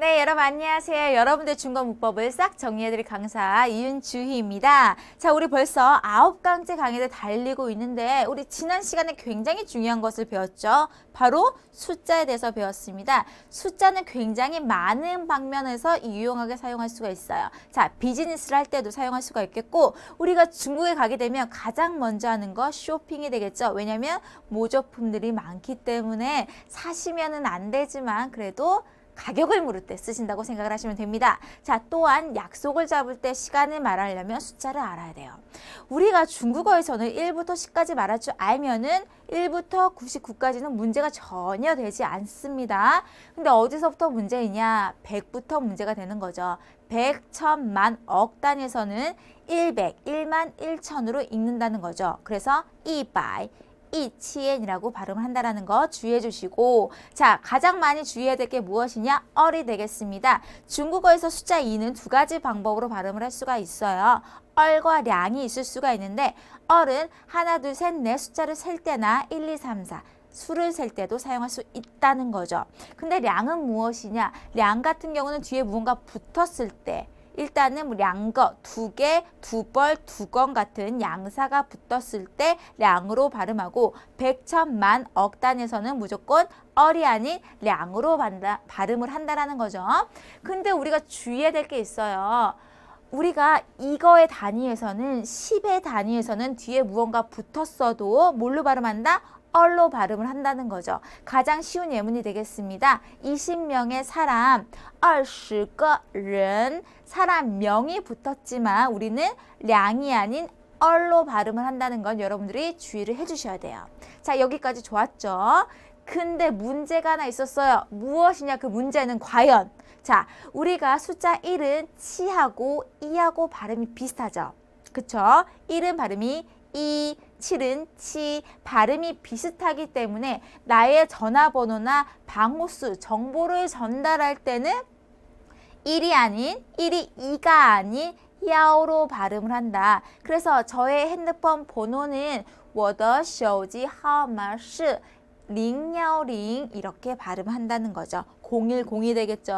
네, 여러분 안녕하세요. 여러분들 중거 문법을 싹 정리해드릴 강사 이윤주희입니다. 자, 우리 벌써 아홉 강째 강의를 달리고 있는데 우리 지난 시간에 굉장히 중요한 것을 배웠죠. 바로 숫자에 대해서 배웠습니다. 숫자는 굉장히 많은 방면에서 유용하게 사용할 수가 있어요. 자, 비즈니스를 할 때도 사용할 수가 있겠고 우리가 중국에 가게 되면 가장 먼저 하는 거 쇼핑이 되겠죠. 왜냐하면 모조품들이 많기 때문에 사시면은 안 되지만 그래도 가격을 물을 때 쓰신다고 생각을 하시면 됩니다. 자, 또한 약속을 잡을 때 시간을 말하려면 숫자를 알아야 돼요. 우리가 중국어에서는 1부터 10까지 말할 줄 알면은 1부터 99까지는 문제가 전혀 되지 않습니다. 근데 어디서부터 문제이냐? 100부터 문제가 되는 거죠. 100, 1000, 만, 억 단위에서는 100, 1만, 1000으로 읽는다는 거죠. 그래서 200, 이치엔이라고 발음을 한다라는 거 주의해 주시고 자 가장 많이 주의해야 될 게 무엇이냐 얼이 되겠습니다. 중국어에서 숫자 2는 두 가지 방법으로 발음을 할 수가 있어요. 얼과 량이 있을 수가 있는데 얼은 하나 둘 셋 넷 숫자를 셀 때나 1, 2, 3, 4 수를 셀 때도 사용할 수 있다는 거죠. 근데 량은 무엇이냐? 량 같은 경우는 뒤에 무언가 붙었을 때 일단은 뭐 량거 두 개, 두 벌, 두 건 같은 양사가 붙었을 때 량으로 발음하고 백천, 만, 억 단에서는 무조건 얼이 아닌 량으로 반다, 발음을 한다라는 거죠. 근데 우리가 주의해야 될 게 있어요. 우리가 이거의 단위에서는 10의 단위에서는 뒤에 무언가 붙었어도 뭘로 발음한다? 얼로 발음을 한다는 거죠. 가장 쉬운 예문이 되겠습니다. 20명의 사람, 20个人 사람 명이 붙었지만 우리는 량이 아닌 얼로 발음을 한다는 건 여러분들이 주의를 해주셔야 돼요. 자 여기까지 좋았죠? 근데 문제가 하나 있었어요. 무엇이냐 그 문제는 과연 자 우리가 숫자 1은 치하고 이하고 발음이 비슷하죠. 그쵸? 1은 발음이 이, 7은 치, 발음이 비슷하기 때문에 나의 전화번호나 방호수, 정보를 전달할 때는 1이 아닌 1이 2가 아닌 야오로 발음을 한다. 그래서 저의 핸드폰 번호는 我的手机号码是010 이렇게 발음한다는 거죠. 0102 되겠죠.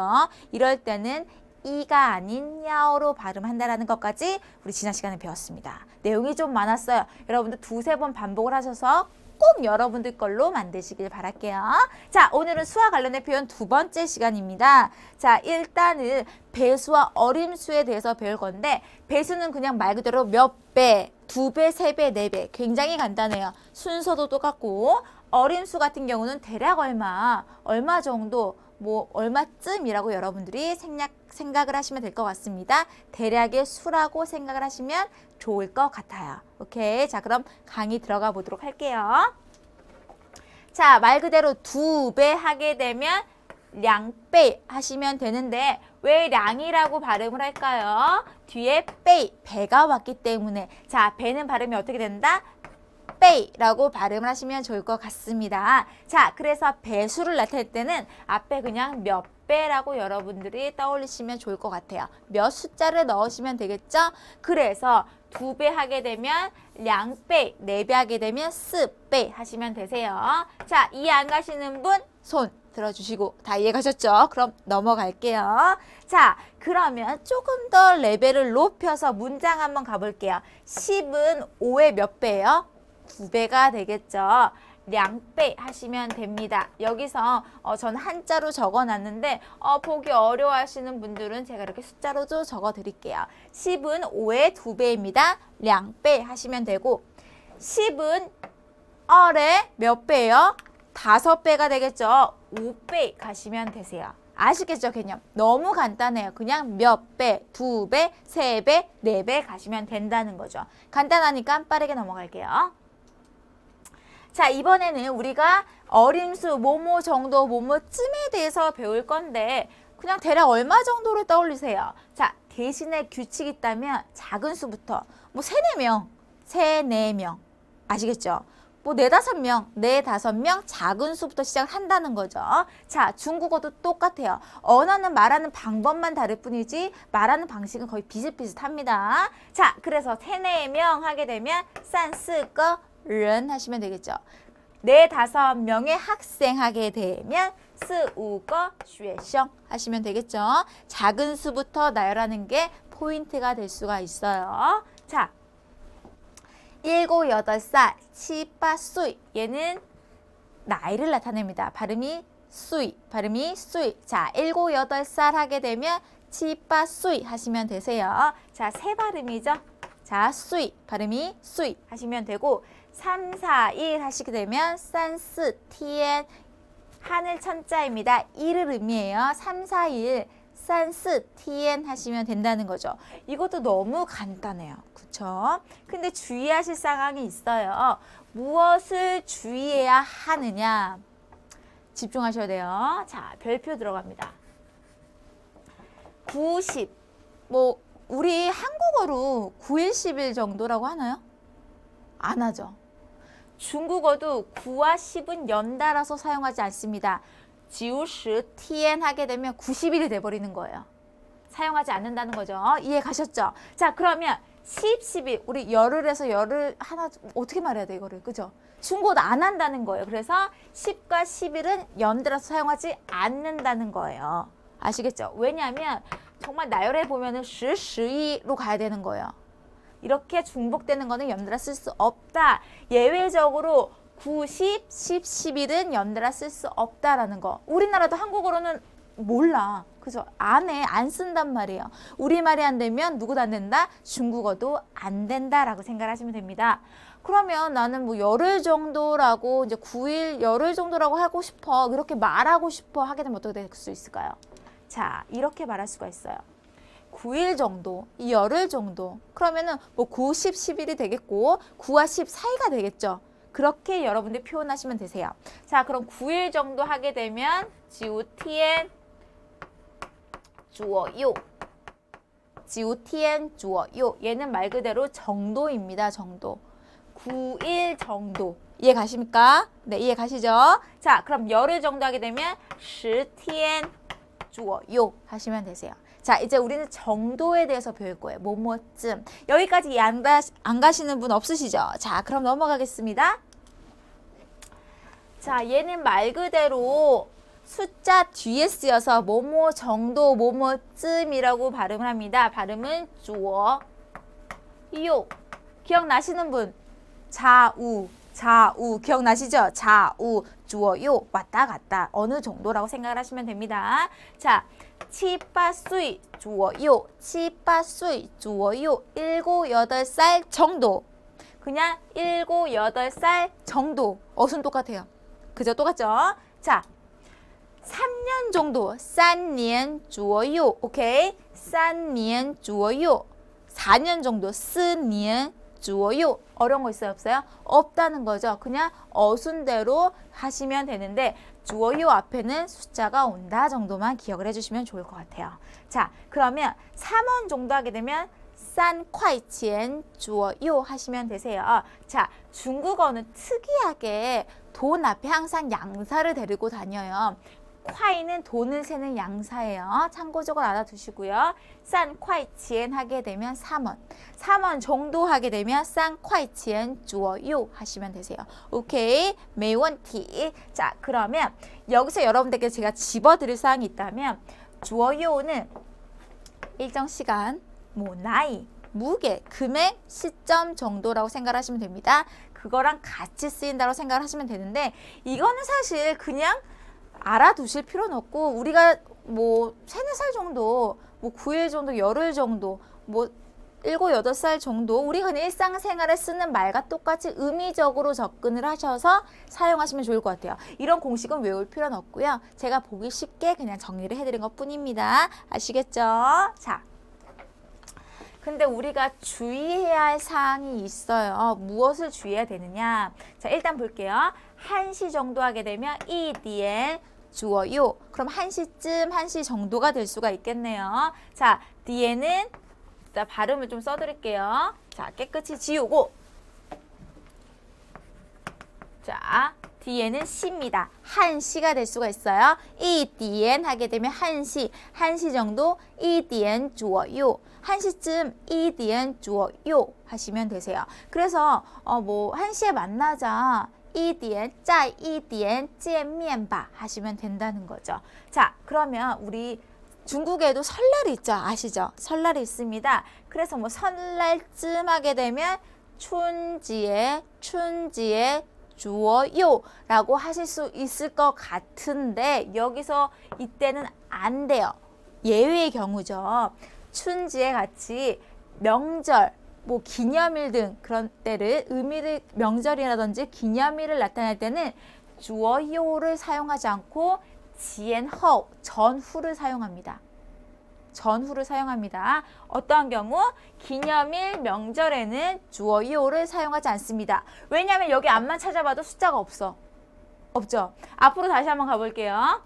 이럴 때는 이가 아닌 야오로 발음한다라는 것까지 우리 지난 시간에 배웠습니다. 내용이 좀 많았어요. 여러분들 두세 번 반복을 하셔서 꼭 여러분들 걸로 만드시길 바랄게요. 자, 오늘은 수와 관련된 표현 두 번째 시간입니다. 자, 일단은 배수와 어림수에 대해서 배울 건데 배수는 그냥 말 그대로 몇 배, 두 배, 세 배, 네 배. 굉장히 간단해요. 순서도 똑같고 어림수 같은 경우는 대략 얼마, 얼마 정도 뭐 얼마쯤이라고 여러분들이 생략, 생각을 하시면 될 것 같습니다. 대략의 수라고 생각을 하시면 좋을 것 같아요. 오케이. 자, 그럼 강의 들어가 보도록 할게요. 자, 말 그대로 두 배 하게 되면 량배 하시면 되는데 왜 량이라고 발음을 할까요? 뒤에 빼, 배가 왔기 때문에 자, 배는 발음이 어떻게 된다? 빼라고 발음을 하시면 좋을 것 같습니다. 자, 그래서 배수를 나타낼 때는 앞에 그냥 몇 배라고 여러분들이 떠올리시면 좋을 것 같아요. 몇 숫자를 넣으시면 되겠죠? 그래서 두 배 하게 되면 량배, 네 배 하게 되면 스배 하시면 되세요. 자, 이해 안 가시는 분 손 들어주시고 다 이해 가셨죠? 그럼 넘어갈게요. 자, 그러면 조금 더 레벨을 높여서 문장 한번 가볼게요. 10은 5의 몇 배예요? 두 배가 되겠죠. 량배 하시면 됩니다. 여기서 어, 전 한자로 적어놨는데 어, 보기 어려워하시는 분들은 제가 이렇게 숫자로도 적어드릴게요. 10은 5의 두 배입니다. 량배 하시면 되고 10은 얼의 몇 배예요? 다섯 배가 되겠죠. 5배 가시면 되세요. 아시겠죠, 개념? 너무 간단해요. 그냥 몇 배, 두 배, 세 배, 네 배 가시면 된다는 거죠. 간단하니까 빠르게 넘어갈게요. 자, 이번에는 우리가 어림수, 뭐뭐 정도, 뭐뭐쯤에 대해서 배울 건데 그냥 대략 얼마 정도를 떠올리세요. 자, 대신에 규칙이 있다면 작은 수부터 뭐 세네 명, 세네 명 아시겠죠? 뭐 네다섯 명, 네다섯 명 작은 수부터 시작한다는 거죠. 자, 중국어도 똑같아요. 언어는 말하는 방법만 다를 뿐이지 말하는 방식은 거의 비슷비슷합니다. 자, 그래서 세네 명 하게 되면 산스거 른 하시면 되겠죠. 네 다섯 명의 학생 하게 되면 스우거 슈에셩 하시면 되겠죠. 작은 수부터 나열하는 게 포인트가 될 수가 있어요. 자, 일곱 여덟 살 치빠 수이 얘는 나이를 나타냅니다. 발음이 수이 발음이 수이 자, 일곱 여덟 살 하게 되면 치빠 수이 하시면 되세요. 자, 세 발음이죠. 자, 수이 발음이 수이 하시면 되고 3, 4, 1 하시게 되면 산스, 티엔, 하늘 천자입니다. 1을 의미해요. 3, 4, 1 산스, 티엔 하시면 된다는 거죠. 이것도 너무 간단해요. 그쵸? 근데 주의하실 상황이 있어요. 무엇을 주의해야 하느냐? 집중하셔야 돼요. 자, 별표 들어갑니다. 90. 뭐, 우리 한국어로 9일 10일 정도라고 하나요? 안 하죠. 중국어도 9와 10은 연달아서 사용하지 않습니다. 지우시 티엔 하게 되면 90일이 돼버리는 거예요. 사용하지 않는다는 거죠. 이해 가셨죠? 자, 그러면 10, 11 우리 열을 해서 열을 하나 어떻게 말해야 돼 이거를 그죠? 중국어도 안 한다는 거예요. 그래서 10과 11은 연달아서 사용하지 않는다는 거예요. 아시겠죠? 왜냐하면 정말 나열해 보면은 10, 12로 가야 되는 거예요. 이렇게 중복되는 거는 연달아 쓸 수 없다. 예외적으로 9, 10, 10, 11은 연달아 쓸 수 없다라는 거. 우리나라도 한국어로는 몰라. 그죠? 안 해. 안 쓴단 말이에요. 우리말이 안 되면 누구도 안 된다? 중국어도 안 된다라고 생각하시면 됩니다. 그러면 나는 뭐 열흘 정도라고 이제 9일 열흘 정도라고 하고 싶어. 그렇게 말하고 싶어 하게 되면 어떻게 될 수 있을까요? 자, 이렇게 말할 수가 있어요. 9일 정도, 이 열흘 정도. 그러면은 뭐 9, 10, 11이 되겠고 9와 10 사이가 되겠죠. 그렇게 여러분들 표현하시면 되세요. 자, 그럼 9일 정도 하게 되면 지우티엔 주어요. 지우티엔 주어요. 얘는 말 그대로 정도입니다. 정도. 9일 정도. 이해 가십니까? 네, 이해 가시죠? 자, 그럼 열흘 정도 하게 되면 10天 주어요 하시면 되세요. 자, 이제 우리는 정도에 대해서 배울 거예요. 뭐뭐쯤. 여기까지 안, 가, 안 가시는 분 없으시죠? 자, 그럼 넘어가겠습니다. 자, 얘는 말 그대로 숫자 뒤에 쓰여서 뭐뭐 정도, 뭐뭐쯤이라고 발음을 합니다. 발음은 주어, 요. 기억나시는 분? 좌우, 좌우. 기억나시죠? 좌우, 주어 요. 왔다 갔다. 어느 정도라고 생각을 하시면 됩니다. 자, 7, 8岁 주어요. 7, 8岁 주어요. 7, 8살 정도. 그냥 7, 8살 정도. 어순 똑같아요. 그죠? 똑같죠? 자, 3년 정도. 3년 주어요. 오케이? 3년 주어요. 4년 정도. 4년 주어요. 어려운 거 있어요? 없어요? 없다는 거죠. 그냥 어순대로 하시면 되는데 주어요 앞에는 숫자가 온다 정도만 기억을 해주시면 좋을 것 같아요. 자, 그러면 3원 정도 하게 되면 싼块钱 주어요 하시면 되세요. 자, 중국어는 특이하게 돈 앞에 항상 양사를 데리고 다녀요. 콰이는 돈을 세는 양사예요. 참고적으로 알아두시고요. 싼 콰이 치엔 하게 되면 3원. 3원 정도 하게 되면 싼 콰이 치엔 주어요 하시면 되세요. 오케이. 매원티. 자, 그러면 여기서 여러분들께 제가 집어 드릴 사항이 있다면 주어요는 일정 시간, 뭐 나이, 무게, 금액, 시점 정도라고 생각하시면 됩니다. 그거랑 같이 쓰인다고 생각을 하시면 되는데 이거는 사실 그냥 알아두실 필요는 없고 우리가 뭐 세네 살 정도, 뭐 9일 정도, 열흘 정도, 뭐 일곱 여덟 살 정도 우리가 그냥 일상생활에 쓰는 말과 똑같이 의미적으로 접근을 하셔서 사용하시면 좋을 것 같아요. 이런 공식은 외울 필요는 없고요. 제가 보기 쉽게 그냥 정리를 해드린 것 뿐입니다. 아시겠죠? 자. 근데 우리가 주의해야 할 사항이 있어요. 무엇을 주의해야 되느냐? 자, 일단 볼게요. 1시 정도 하게 되면 이디엔 주어요. 그럼 1시쯤, 1시 정도가 될 수가 있겠네요. 자, 뒤에는 자, 발음을 좀 써드릴게요. 자, 깨끗이 지우고 자, 뒤에는 시입니다. 한시가 될 수가 있어요. 이 디엔 하게 되면 한시, 한시 정도 이 디엔 주어요. 한시쯤 이 디엔 주어요 하시면 되세요. 그래서 어 뭐 한시에 만나자 一点再一点见面吧 하시면 된다는 거죠. 자, 그러면 우리 중국에도 설날이 있죠. 아시죠? 설날이 있습니다. 그래서 뭐 설날쯤 하게 되면 춘지에 춘지에 주어요라고 하실 수 있을 것 같은데 여기서 이때는 안 돼요. 예외의 경우죠. 춘지에 같이 명절, 뭐 기념일 등 그런 때를 의미를 명절이라든지 기념일을 나타낼 때는 주어요를 사용하지 않고 지엔허 전후를 사용합니다. 전후를 사용합니다. 어떠한 경우 기념일 명절에는 주어요를 사용하지 않습니다. 왜냐하면 여기 앞만 찾아봐도 숫자가 없어. 없죠. 앞으로 다시 한번 가볼게요.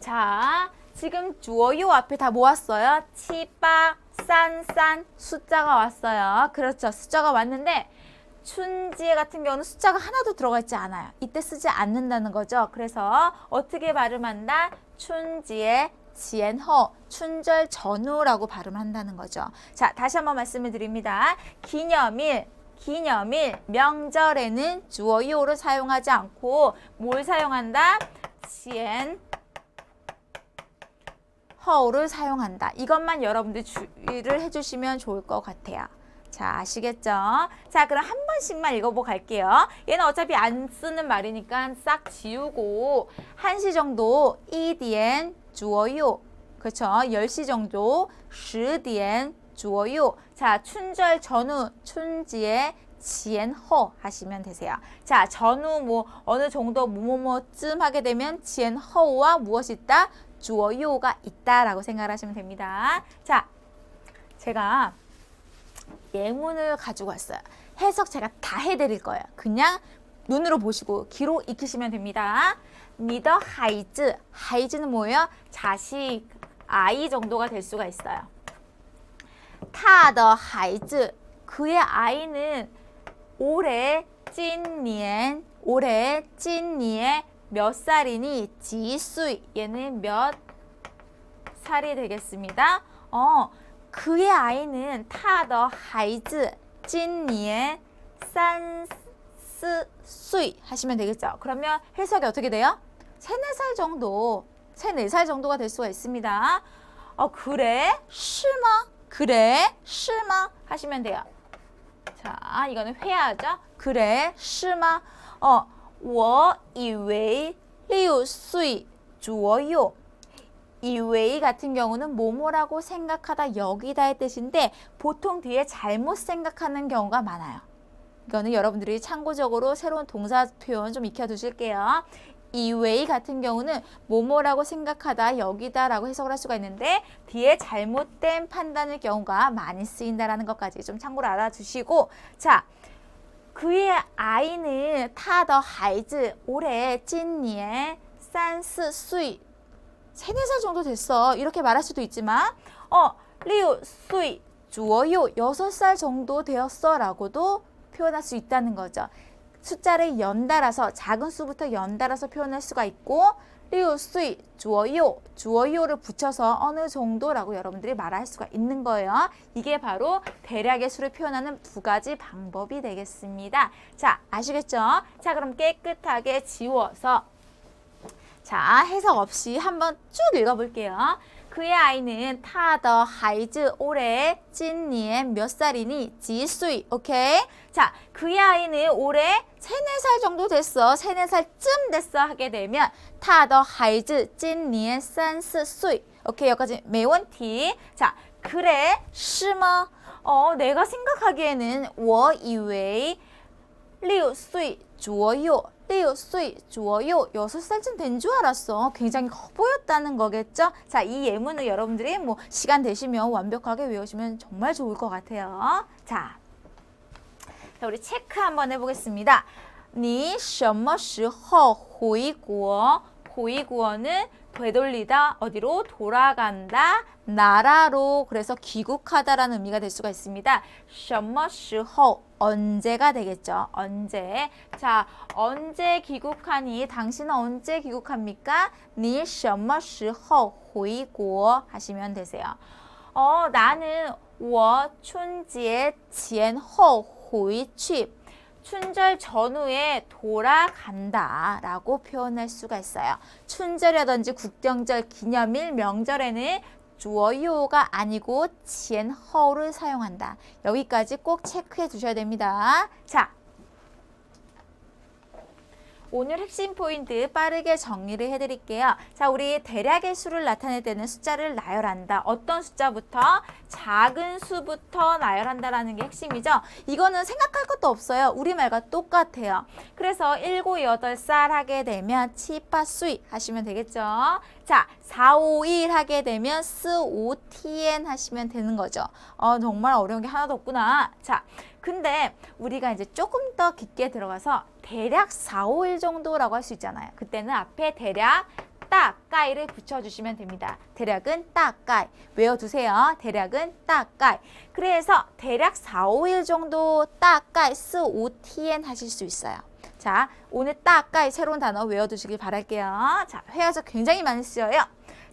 자, 지금 주어요 앞에 다 모았어요. 치빠, 싼 싼 숫자가 왔어요. 그렇죠. 숫자가 왔는데 춘지에 같은 경우는 숫자가 하나도 들어가 있지 않아요. 이때 쓰지 않는다는 거죠. 그래서 어떻게 발음한다? 춘지에 지엔허 춘절 전후라고 발음한다는 거죠. 자, 다시 한번 말씀을 드립니다. 기념일 기념일 명절에는 주어요를 사용하지 않고 뭘 사용한다? 지엔 허우를 사용한다. 이것만 여러분들 주의를 해주시면 좋을 것 같아요. 자, 아시겠죠? 자, 그럼 한 번씩만 읽어보고 갈게요. 얘는 어차피 안 쓰는 말이니까 싹 지우고 1시 정도 이디엔 주어요. 그렇죠? 10시 정도 10点 주어요. 자, 춘절 전후 춘지에 지엔허 하시면 되세요. 자, 전후 뭐 어느 정도 뭐뭐뭐쯤 하게 되면 지엔허와 무엇이 있다? 주어요가 있다라고 생각하시면 됩니다. 자, 제가 예문을 가지고 왔어요. 해석 제가 다 해드릴 거예요. 그냥 눈으로 보시고 귀로 익히시면 됩니다. 니더 하이즈, 하이즈는 뭐예요? 자식, 아이 정도가 될 수가 있어요. 타더 하이즈, 그의 아이는 올해 찐니엔, 올해 찐니에 몇 살이니? 지수이, 얘는 몇 살이 되겠습니다. 어, 그의 아이는 타더 하이즈 찐니에 산스 수이 하시면 되겠죠. 그러면 해석이 어떻게 돼요? 세네 살 정도, 세네 살 정도가 될 수가 있습니다. 어, 그래? 실마? 그래? 실마? 하시면 돼요. 자, 이거는 회화죠. 그래? 실마? 어, 我以为六岁左右 이웨이 같은 경우는 뭐뭐라고 생각하다 여기다의 뜻인데 보통 뒤에 잘못 생각하는 경우가 많아요. 이거는 여러분들이 참고적으로 새로운 동사 표현 좀 익혀두실게요. 이웨이 같은 경우는 뭐뭐라고 생각하다 여기다라고 해석을 할 수가 있는데 뒤에 잘못된 판단의 경우가 많이 쓰인다라는 것까지 좀 참고로 알아두시고 자 그의 아이는 타더 하이즈 올해 찐니에 산스 수이. 세네 살 정도 됐어. 이렇게 말할 수도 있지만 어 리우 수이 주어요. 여섯 살 정도 되었어라고도 표현할 수 있다는 거죠. 숫자를 연달아서 작은 수부터 연달아서 표현할 수가 있고 리우 수이 주어요 주어요를 붙여서 어느 정도라고 여러분들이 말할 수가 있는 거예요. 이게 바로 대략의 수를 표현하는 두 가지 방법이 되겠습니다. 자, 아시겠죠? 자, 그럼 깨끗하게 지워서 자, 해석 없이 한번 쭉 읽어볼게요. 그의 아이는 타더 하이즈 올해 찐니엔 몇 살이니? 지수이. 오케이? 자, 그의 아이는 올해 세네 살 정도 됐어. 세네 살쯤 됐어 하게 되면 타더 하이즈 찐니엔 산스수이. 오케이, 여기까지 매원티. 자, 그래, 심어. 어, 내가 생각하기에는 我以为六岁左右 6岁 주어요. 6살쯤 된 줄 알았어. 굉장히 커 보였다는 거겠죠? 자, 이 예문을 여러분들이 뭐 시간 되시면 완벽하게 외우시면 정말 좋을 것 같아요. 자, 자 우리 체크 한번 해보겠습니다. 你什么时候回国? 回国는 되돌리다 어디로 돌아간다 나라로 그래서 귀국하다라는 의미가 될 수가 있습니다. 什么时候 언제가 되겠죠. 언제. 자, 언제 귀국하니? 당신은 언제 귀국합니까? 你什么时候回国 하시면 되세요. 어, 나는 我春节前后回去. 춘절 전후에 돌아간다 라고 표현할 수가 있어요. 춘절이라든지 국경절, 기념일, 명절에는 주어요가 아니고 지엔허를 사용한다. 여기까지 꼭 체크해 두셔야 됩니다. 자, 오늘 핵심 포인트 빠르게 정리를 해드릴게요. 자, 우리 대략의 수를 나타낼 때는 숫자를 나열한다. 어떤 숫자부터? 작은 수부터 나열한다라는 게 핵심이죠. 이거는 생각할 것도 없어요. 우리말과 똑같아요. 그래서 7, 8살 하게 되면 치파수이 하시면 되겠죠. 자, 4, 5, 1 하게 되면 스, 오, 티엔 하시면 되는 거죠. 어, 정말 어려운 게 하나도 없구나. 자, 근데 우리가 이제 조금 더 깊게 들어가서 대략 4, 5일 정도라고 할 수 있잖아요. 그때는 앞에 대략 따까이를 붙여주시면 됩니다. 대략은 따까이. 외워두세요. 대략은 따까이. 그래서 대략 4, 5일 정도 따까이 스, 오, 티엔 하실 수 있어요. 자, 오늘 따까이 새로운 단어 외워두시길 바랄게요. 자, 회화에서 굉장히 많이 쓰여요.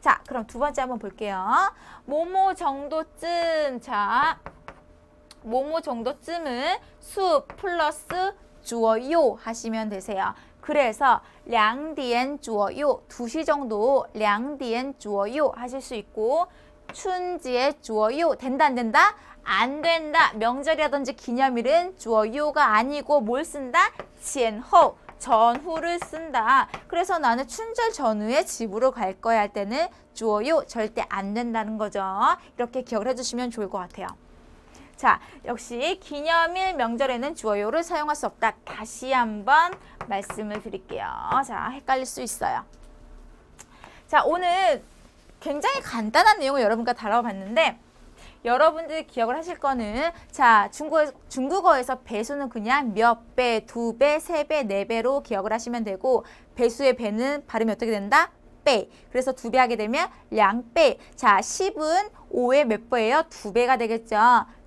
자, 그럼 두 번째 한번 볼게요. 모모 정도쯤. 자, 뭐뭐 정도쯤은 수 플러스 주어요 하시면 되세요. 그래서 량디엔 주어요 두시 정도 량디엔 주어요 하실 수 있고 춘지에 주어요 된다 안 된다? 안 된다. 명절이라든지 기념일은 주어요가 아니고 뭘 쓴다? 지엔호 전후를 쓴다. 그래서 나는 춘절 전후에 집으로 갈 거야 할 때는 주어요 절대 안 된다는 거죠. 이렇게 기억을 해주시면 좋을 것 같아요. 자, 역시 기념일 명절에는 주어요를 사용할 수 없다. 다시 한번 말씀을 드릴게요. 자, 헷갈릴 수 있어요. 자, 오늘 굉장히 간단한 내용을 여러분과 다뤄봤는데 여러분들이 기억을 하실 거는 자 중국어, 중국어에서 배수는 그냥 몇 배, 두 배, 세 배, 네 배로 기억을 하시면 되고 배수의 배는 발음이 어떻게 된다? 배. 그래서 두배 하게 되면 량배. 자 10은 5의 몇 배예요? 두 배가 되겠죠.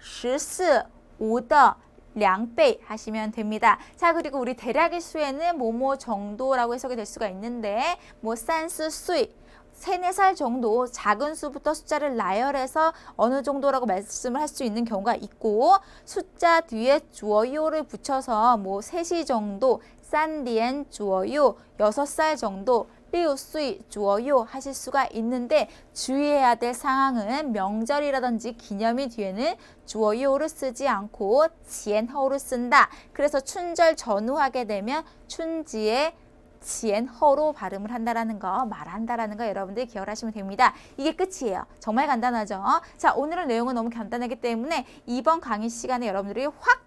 14, 5더 2배 하시면 됩니다. 자, 그리고 우리 대략의 수에는 뭐뭐 정도라고 해석이 될 수가 있는데 뭐 산스 수이 세네 살 정도 작은 수부터 숫자를 나열해서 어느 정도라고 말씀을 할 수 있는 경우가 있고 숫자 뒤에 주어요를 붙여서 뭐 3시 정도 싼디엔 주어요 여섯 살 정도 六岁 주어요 하실 수가 있는데 주의해야 될 상황은 명절이라든지 기념일 뒤에는 주어요를 쓰지 않고 지엔허를 쓴다. 그래서 춘절 전후 하게 되면 춘지에 지엔허로 발음을 한다라는 거 말한다라는 거 여러분들이 기억을 하시면 됩니다. 이게 끝이에요. 정말 간단하죠. 자 오늘은 내용은 너무 간단하기 때문에 이번 강의 시간에 여러분들이 확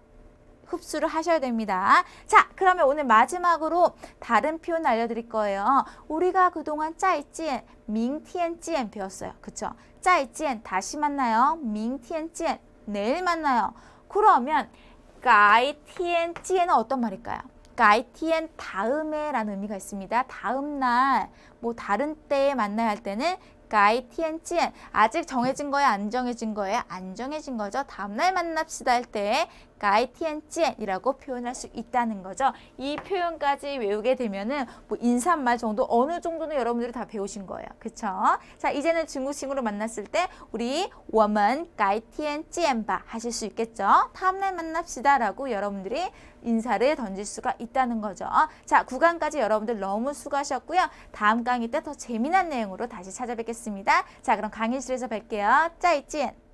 흡수를 하셔야 됩니다. 자, 그러면 오늘 마지막으로 다른 표현 알려드릴 거예요. 우리가 그동안 짜이찌엔, 밍티엔찌엔 배웠어요. 그쵸? 짜이찌엔 다시 만나요. 밍티엔찌엔 내일 만나요. 그러면 가이티엔찌엔은 어떤 말일까요? 가이티엔 다음에 라는 의미가 있습니다. 다음 날, 뭐 다른 때에 만나야 할 때는 가이 티엔찌엔 아직 정해진 거예요? 안 정해진 거예요? 안 정해진 거죠. 다음날 만납시다 할 때 가이티엔찌엔이라고 표현할 수 있다는 거죠. 이 표현까지 외우게 되면은 뭐 인사말 정도 어느 정도는 여러분들이 다 배우신 거예요. 그쵸? 자 이제는 중국 친구를 만났을 때 우리 我们 가이티엔찌엔바 하실 수 있겠죠. 다음날 만납시다 라고 여러분들이 인사를 던질 수가 있다는 거죠. 자 구간까지 여러분들 너무 수고하셨고요. 다음 강의 때 더 재미난 내용으로 다시 찾아뵙겠습니다. 자 그럼 강의실에서 뵐게요. 짜이찐